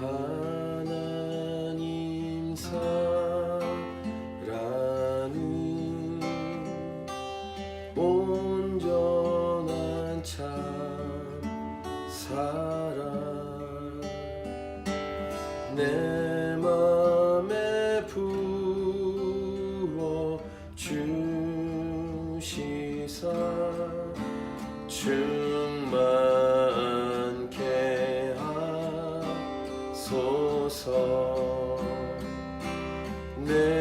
하 하소서. 내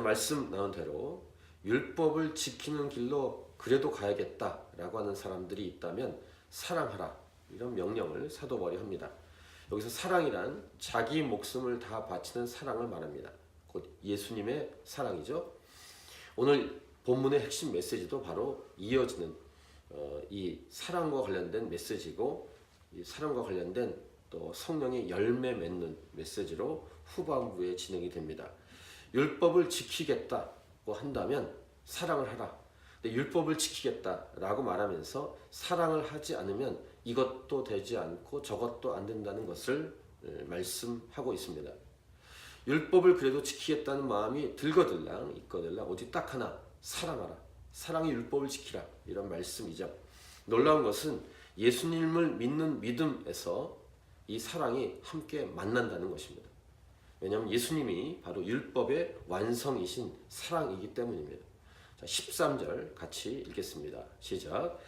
어제 말씀 나온 대로 율법을 지키는 길로 그래도 가야겠다라고 하는 사람들이 있다면 사랑하라 이런 명령을 사도 바울이 합니다. 여기서 사랑이란 자기 목숨을 다 바치는 사랑을 말합니다. 곧 예수님의 사랑이죠. 오늘 본문의 핵심 메시지도 바로 이어지는 어, 이 사랑과 관련된 메시지고 이 사랑과 관련된 또 성령의 열매 맺는 메시지로 후반부에 진행이 됩니다. 율법을 지키겠다고 한다면 사랑을 하라. 근데 율법을 지키겠다라고 말하면서 사랑을 하지 않으면 이것도 되지 않고 저것도 안 된다는 것을 에, 말씀하고 있습니다. 율법을 그래도 지키겠다는 마음이 들거들랑 있거들랑 오직 딱 하나 사랑하라. 사랑의 율법을 지키라. 이런 말씀이죠. 놀라운 것은 예수님을 믿는 믿음에서 이 사랑이 함께 만난다는 것입니다. 왜냐하면 예수님이 바로 율법의 완성이신 사랑이기 때문입니다. 자, 13절 같이 읽겠습니다. 시작.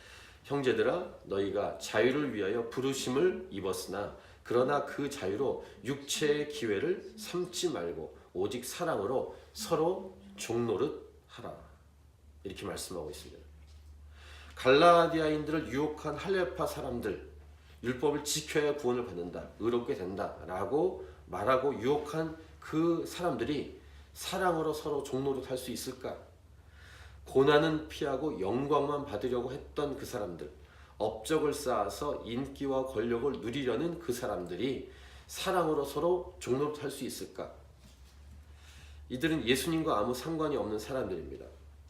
형제들아 너희가 자유를 위하여 부르심을 입었으나 그러나 그 자유로 육체의 기회를 삼지 말고 오직 사랑으로 서로 종노릇 하라. 이렇게 말씀하고 있습니다. 갈라디아인들을 유혹한 할레파 사람들 율법을 지켜야 구원을 받는다. 의롭게 된다라고 말하고 유혹한 그 사람들이 사랑으로 서로 종노릇 할수 있을까? 고난은 피하고 영광만 받으려고 했던 그 사람들, 업적을 쌓아서 인기와 권력을 누리려는 그 사람들이 사랑으로 서로 종노릇 할수 있을까? 이들은 예수님과 아무 상관이 없는 사람들입니다.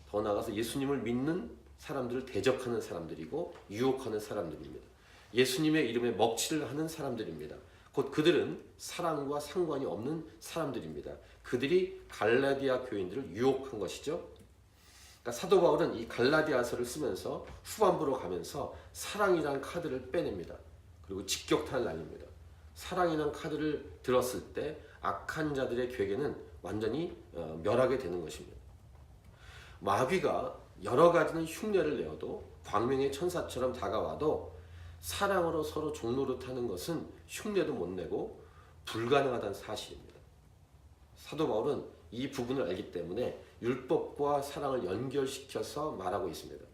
더 나아가서 예수님을 믿는 사람들을 대적하는 사람들이고 유혹하는 사람들입니다. 예수님의 이름에 먹칠을 하는 사람들입니다. 곧 그들은 사랑과 상관이 없는 사람들입니다. 그들이 갈라디아 교인들을 유혹한 것이죠. 그러니까 사도 바울은 이 갈라디아서를 쓰면서 후반부로 가면서 사랑이라는 카드를 빼냅니다. 그리고 직격탄을 날립니다. 사랑이라는 카드를 들었을 때 악한 자들의 괴계는 완전히 어, 멸하게 되는 것입니다. 마귀가 여러 가지는 흉내를 내어도 광명의 천사처럼 다가와도 사랑으로 서로 종노릇하는 것은 흉내도 못 내고 불가능하다는 사실입니다. 사도 바울은 이 부분을 알기 때문에 율법과 사랑을 연결시켜서 말하고 있습니다.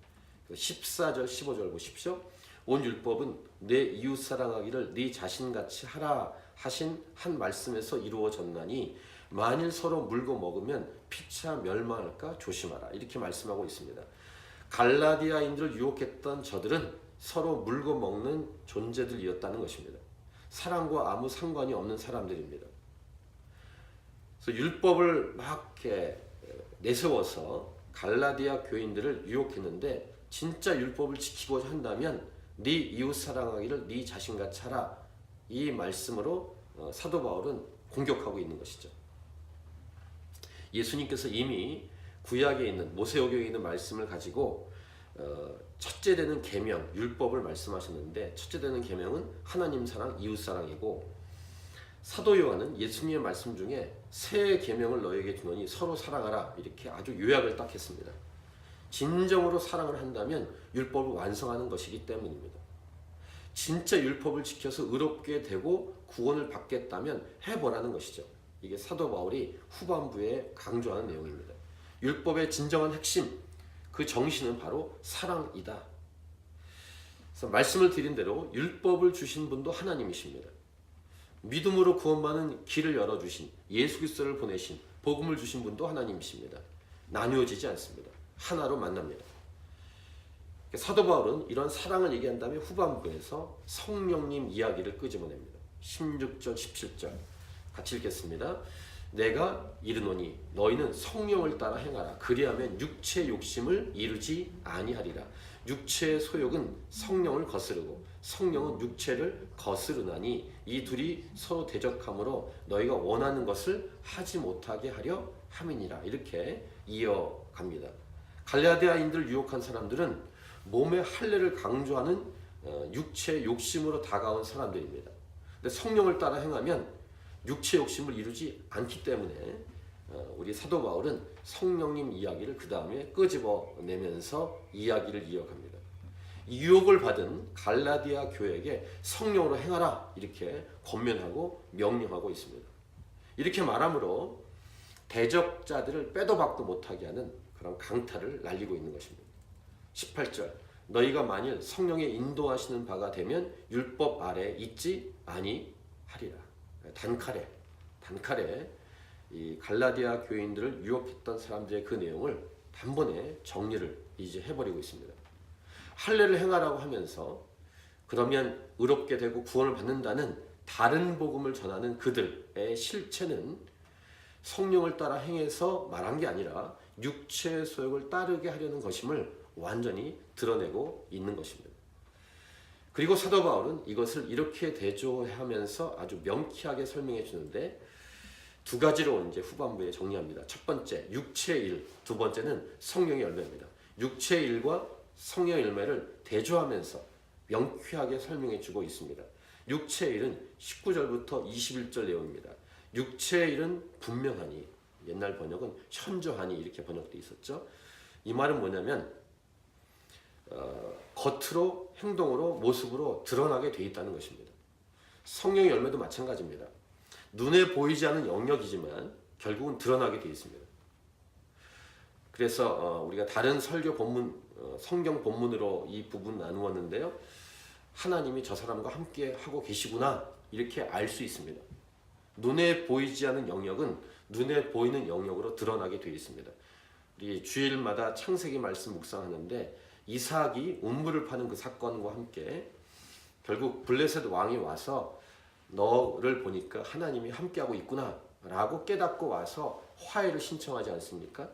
14절 15절 보십시오. 온 율법은 내 이웃 사랑하기를 네 자신같이 하라 하신 한 말씀에서 이루어졌나니 만일 서로 물고 먹으면 피차 멸망할까 조심하라 이렇게 말씀하고 있습니다. 갈라디아인들을 유혹했던 저들은 서로 물고 먹는 존재들이었다는 것입니다. 사랑과 아무 상관이 없는 사람들입니다. 그래서 율법을 막 이렇게 내세워서 갈라디아 교인들을 유혹했는데 진짜 율법을 지키고자 한다면 네 이웃 사랑하기를 네 자신같이 하라 이 말씀으로 어, 사도 바울은 공격하고 있는 것이죠. 예수님께서 이미 구약에 있는 모세오경에 있는 말씀을 가지고 어, 첫째 되는 계명 율법을 말씀하셨는데 첫째 되는 계명은 하나님 사랑 이웃 사랑이고 사도 요한은 예수님의 말씀 중에 새 계명을 너에게 주노니 서로 사랑하라 이렇게 아주 요약을 딱 했습니다. 진정으로 사랑을 한다면 율법을 완성하는 것이기 때문입니다. 진짜 율법을 지켜서 의롭게 되고 구원을 받겠다면 해보라는 것이죠. 이게 사도 바울이 후반부에 강조하는 내용입니다. 율법의 진정한 핵심, 그 정신은 바로 사랑이다. 그래서 말씀을 드린 대로 율법을 주신 분도 하나님이십니다. 믿음으로 구원받는 길을 열어주신 예수 그리스도를 보내신 복음을 주신 분도 하나님이십니다. 나누어지지 않습니다. 하나로 만납니다. 사도 바울은 이런 사랑을 얘기한 다음에 후반부에서 성령님 이야기를 끄집어냅니다. 16절, 17절 같이 읽겠습니다. 내가 이르노니 너희는 성령을 따라 행하라. 그리하면 육체 욕심을 이루지 아니하리라. 육체의 소욕은 성령을 거스르고 성령은 육체를 거스르나니 이 둘이 서로 대적함으로 너희가 원하는 것을 하지 못하게 하려 함이니라. 이렇게 이어갑니다. 갈라디아인들 유혹한 사람들은 몸의 할례를 강조하는 어, 육체 욕심으로 다가온 사람들입니다. 근데 성령을 따라 행하면 육체 욕심을 이루지 않기 때문에 어, 우리 사도 바울은 성령님 이야기를 그 다음에 끄집어 내면서 이야기를 이어갑니다. 유혹을 받은 갈라디아 교회에게 성령으로 행하라 이렇게 권면하고 명령하고 있습니다. 이렇게 말함으로 대적자들을 빼도 박도 못하게 하는 그런 강타를 날리고 있는 것입니다. 18절 너희가 만일 성령의 인도하시는 바가 되면 율법 아래 있지 아니하리라. 단칼에 단칼에 이 갈라디아 교인들을 유혹했던 사람들의 그 내용을 단번에 정리를 이제 해버리고 있습니다. 할례를 행하라고 하면서 그러면 의롭게 되고 구원을 받는다는 다른 복음을 전하는 그들의 실체는 성령을 따라 행해서 말한 게 아니라 육체의 소욕을 따르게 하려는 것임을 완전히 드러내고 있는 것입니다. 그리고 사도 바울은 이것을 이렇게 대조하면서 아주 명쾌하게 설명해 주는데 두 가지로 이제 후반부에 정리합니다. 첫 번째 육체의 일, 두 번째는 성령의 열매입니다. 육체의 일과 성령의 열매를 대조하면서 명쾌하게 설명해 주고 있습니다. 육체의 일은 19절부터 21절 내용입니다. 육체의 일은 분명하니 옛날 번역은 현저하니 이렇게 번역돼 있었죠. 이 말은 뭐냐면 어, 겉으로 행동으로 모습으로 드러나게 돼 있다는 것입니다. 성령의 열매도 마찬가지입니다. 눈에 보이지 않는 영역이지만 결국은 드러나게 돼 있습니다. 그래서 어, 우리가 다른 설교 본문 어, 성경 본문으로 이 부분 나누었는데요. 하나님이 저 사람과 함께 하고 계시구나 이렇게 알 수 있습니다. 눈에 보이지 않는 영역은 눈에 보이는 영역으로 드러나게 되어 있습니다. 우리 주일마다 창세기 말씀 묵상하는데 이삭이 운물을 파는 그 사건과 함께 결국 블레셋 왕이 와서 너를 보니까 하나님이 함께하고 있구나 라고 깨닫고 와서 화해를 신청하지 않습니까?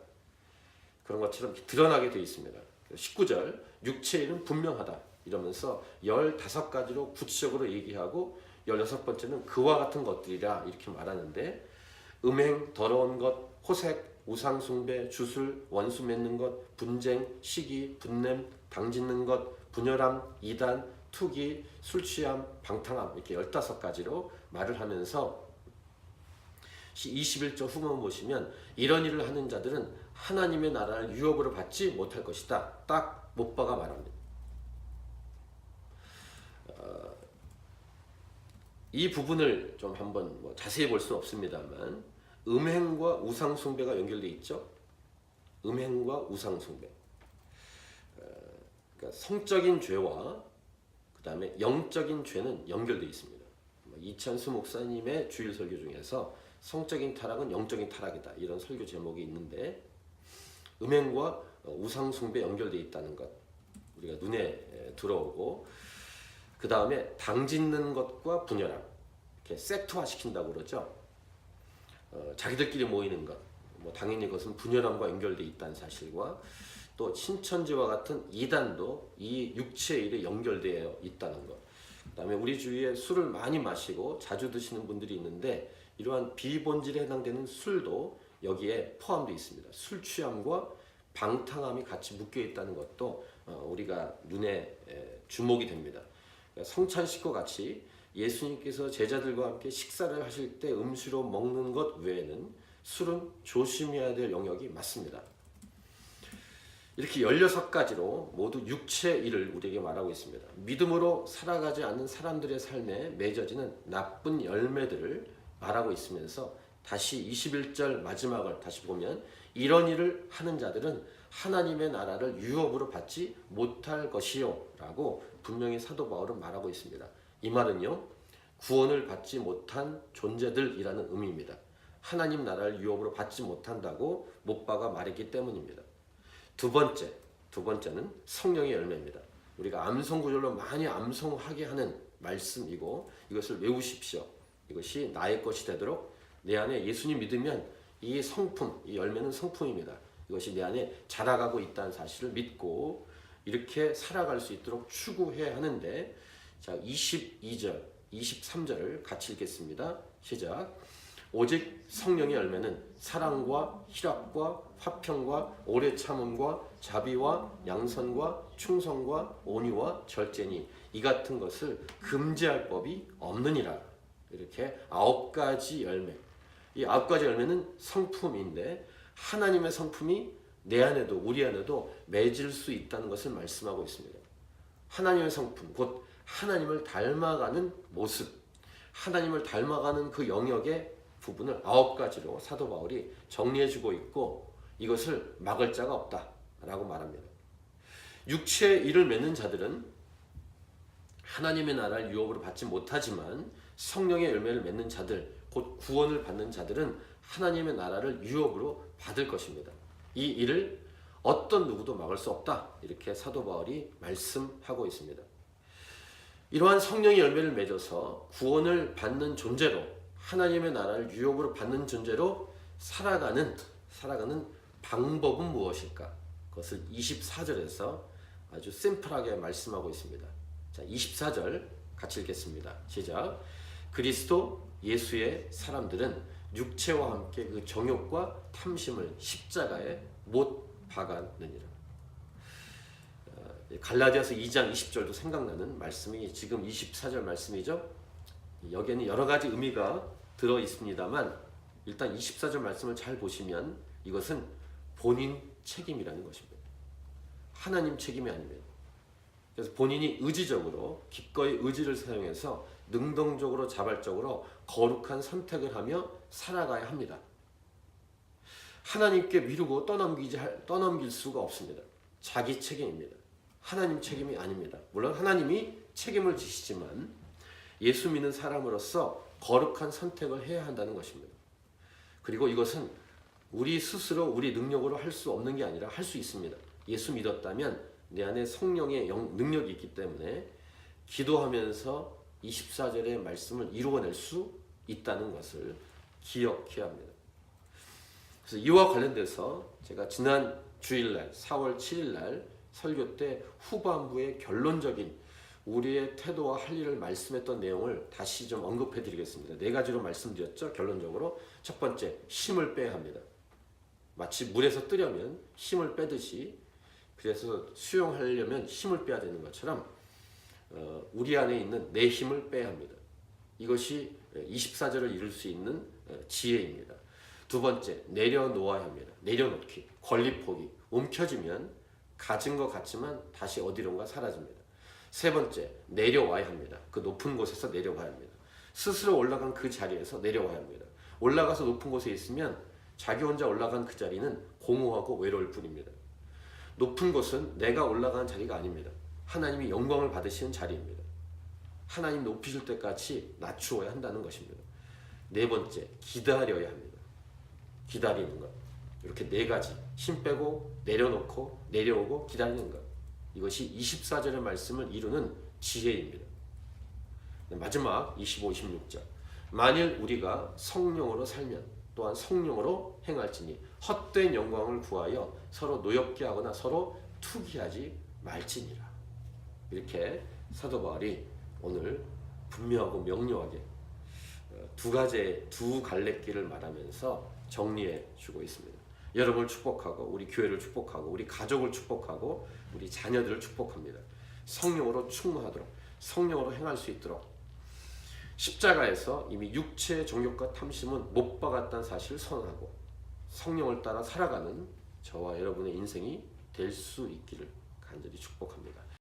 그런 것처럼 드러나게 되어 있습니다. 19절 육체일은 분명하다 이러면서 15가지로 구체적으로 얘기하고 16번째는 그와 같은 것들이라 이렇게 말하는데 음행, 더러운 것, 호색, 우상숭배, 주술, 원수 맺는 것, 분쟁, 시기, 분냄, 당짓는 것, 분열함, 이단, 투기, 술 취함, 방탕함 이렇게 15가지로 말을 하면서 21절 후문 보시면 이런 일을 하는 자들은 하나님의 나라를 유업으로 받지 못할 것이다. 딱못 박아 말합니다. 어, 이 부분을 좀 한번 뭐 자세히 볼 수는 없습니다만 음행과 우상 숭배가 연결돼 있죠. 음행과 우상 숭배. 어, 그러니까 성적인 죄와 그다음에 영적인 죄는 연결돼 있습니다. 뭐 이찬수 목사님의 주일 설교 중에서 성적인 타락은 영적인 타락이다. 이런 설교 제목이 있는데 음행과 어, 우상 숭배 연결되어 있다는 것 우리가 눈에 에, 들어오고 그 다음에 당 짓는 것과 분열함 이렇게 세트화 시킨다고 그러죠. 어, 자기들끼리 모이는 것, 뭐 당연히 그것은 분열함과 연결되어 있다는 사실과 또 신천지와 같은 이단도 이 육체의 일에 연결되어 있다는 것. 그다음에 우리 주위에 술을 많이 마시고 자주 드시는 분들이 있는데 이러한 비본질에 해당되는 술도 여기에 포함되어 있습니다. 술 취함과 방탕함이 같이 묶여 있다는 것도 어, 우리가 눈에 에, 주목이 됩니다. 그러니까 성찬식과 같이 예수님께서 제자들과 함께 식사를 하실 때 음식으로 먹는 것 외에는 술은 조심해야 될 영역이 맞습니다. 이렇게 16가지로 모두 육체의 일을 우리에게 말하고 있습니다. 믿음으로 살아가지 않는 사람들의 삶에 맺어지는 나쁜 열매들을 말하고 있으면서 다시 21절 마지막을 다시 보면 이런 일을 하는 자들은 하나님의 나라를 유업으로 받지 못할 것이요 라고 분명히 사도 바울은 말하고 있습니다. 이 말은요 구원을 받지 못한 존재들이라는 의미입니다. 하나님 나라를 유업으로 받지 못한다고 못 박아 말했기 때문입니다. 두 번째, 두 번째는 성령의 열매입니다. 우리가 암송 구절로 많이 암송하게 하는 말씀이고 이것을 외우십시오. 이것이 나의 것이 되도록 내 안에 예수님 믿으면 이 성품, 이 열매는 성품입니다. 이것이 내 안에 자라가고 있다는 사실을 믿고 이렇게 살아갈 수 있도록 추구해야 하는데 자 22절, 23절을 같이 읽겠습니다. 시작. 오직 성령의 열매는 사랑과 희락과 화평과 오래 참음과 자비와 양선과 충성과 온유와 절제니 이 같은 것을 금지할 법이 없느니라. 이렇게 아홉 가지 열매. 이 아홉 가지 열매는 성품인데 하나님의 성품이 내 안에도 우리 안에도 맺을 수 있다는 것을 말씀하고 있습니다. 하나님의 성품, 곧 하나님을 닮아가는 모습, 하나님을 닮아가는 그 영역의 부분을 아홉 가지로 사도 바울이 정리해주고 있고 이것을 막을 자가 없다 라고 말합니다. 육체의 일을 맺는 자들은 하나님의 나라를 유업으로 받지 못하지만 성령의 열매를 맺는 자들, 곧 구원을 받는 자들은 하나님의 나라를 유업으로 받을 것입니다. 이 일을 어떤 누구도 막을 수 없다. 이렇게 사도 바울이 말씀하고 있습니다. 이러한 성령의 열매를 맺어서 구원을 받는 존재로 하나님의 나라를 유업으로 받는 존재로 살아가는 살아가는 방법은 무엇일까? 그것을 24절에서 아주 심플하게 말씀하고 있습니다. 자, 24절 같이 읽겠습니다. 시작. 그리스도 예수의 사람들은 육체와 함께 그 정욕과 탐심을 십자가에 못 박았느니라. 어, 갈라디아서 2장 20절도 생각나는 말씀이 지금 24절 말씀이죠. 여기에는 여러 가지 의미가 들어 있습니다만 일단 24절 말씀을 잘 보시면 이것은 본인 책임이라는 것입니다. 하나님 책임이 아닙니다. 그래서 본인이 의지적으로 기꺼이 의지를 사용해서 능동적으로 자발적으로 거룩한 선택을 하며 살아가야 합니다. 하나님께 미루고 떠넘기지 할, 떠넘길 수가 없습니다. 자기 책임입니다. 하나님 책임이 아닙니다. 물론 하나님이 책임을 지시지만 예수 믿는 사람으로서 거룩한 선택을 해야 한다는 것입니다. 그리고 이것은 우리 스스로 우리 능력으로 할 수 없는 게 아니라 할 수 있습니다. 예수 믿었다면 내 안에 성령의 영, 능력이 있기 때문에 기도하면서 24절의 말씀을 이루어낼 수 있다는 것을 기억해야 합니다. 그래서 이와 관련돼서 제가 지난 주일날 4월 7일날 설교 때 후반부의 결론적인 우리의 태도와 할 일을 말씀했던 내용을 다시 좀 언급해 드리겠습니다. 네 가지로 말씀드렸죠. 결론적으로 첫 번째 힘을 빼야 합니다. 마치 물에서 뜨려면 힘을 빼듯이 그래서 수영하려면 힘을 빼야 되는 것처럼 어, 우리 안에 있는 내 힘을 빼야 합니다. 이것이 24절을 이룰 수 있는 어, 지혜입니다. 두 번째, 내려놓아야 합니다. 내려놓기, 권리 포기, 움켜쥐면 가진 것 같지만 다시 어디론가 사라집니다. 세 번째, 내려와야 합니다. 그 높은 곳에서 내려와야 합니다. 스스로 올라간 그 자리에서 내려와야 합니다. 올라가서 높은 곳에 있으면 자기 혼자 올라간 그 자리는 공허하고 외로울 뿐입니다. 높은 곳은 내가 올라간 자리가 아닙니다. 하나님이 영광을 받으시는 자리입니다. 하나님 높이실 때까지 낮추어야 한다는 것입니다. 네 번째, 기다려야 합니다. 기다리는 것. 이렇게 네 가지. 힘 빼고 내려놓고 내려오고 기다리는 것. 이것이 24절의 말씀을 이루는 지혜입니다. 네, 마지막 25, 26절. 만일 우리가 성령으로 살면 또한 성령으로 행할지니 헛된 영광을 구하여 서로 노엽게 하거나 서로 투기하지 말지니라. 이렇게 사도 바울이 오늘 분명하고 명료하게 어, 두 가지 두 갈래길을 말하면서 정리해 주고 있습니다. 여러분을 축복하고 우리 교회를 축복하고 우리 가족을 축복하고 우리 자녀들을 축복합니다. 성령으로 충만하도록 성령으로 행할 수 있도록 십자가에서 이미 육체의 정욕과 탐심은 못 박았다는 사실을 선언하고 성령을 따라 살아가는 저와 여러분의 인생이 될 수 있기를 간절히 축복합니다.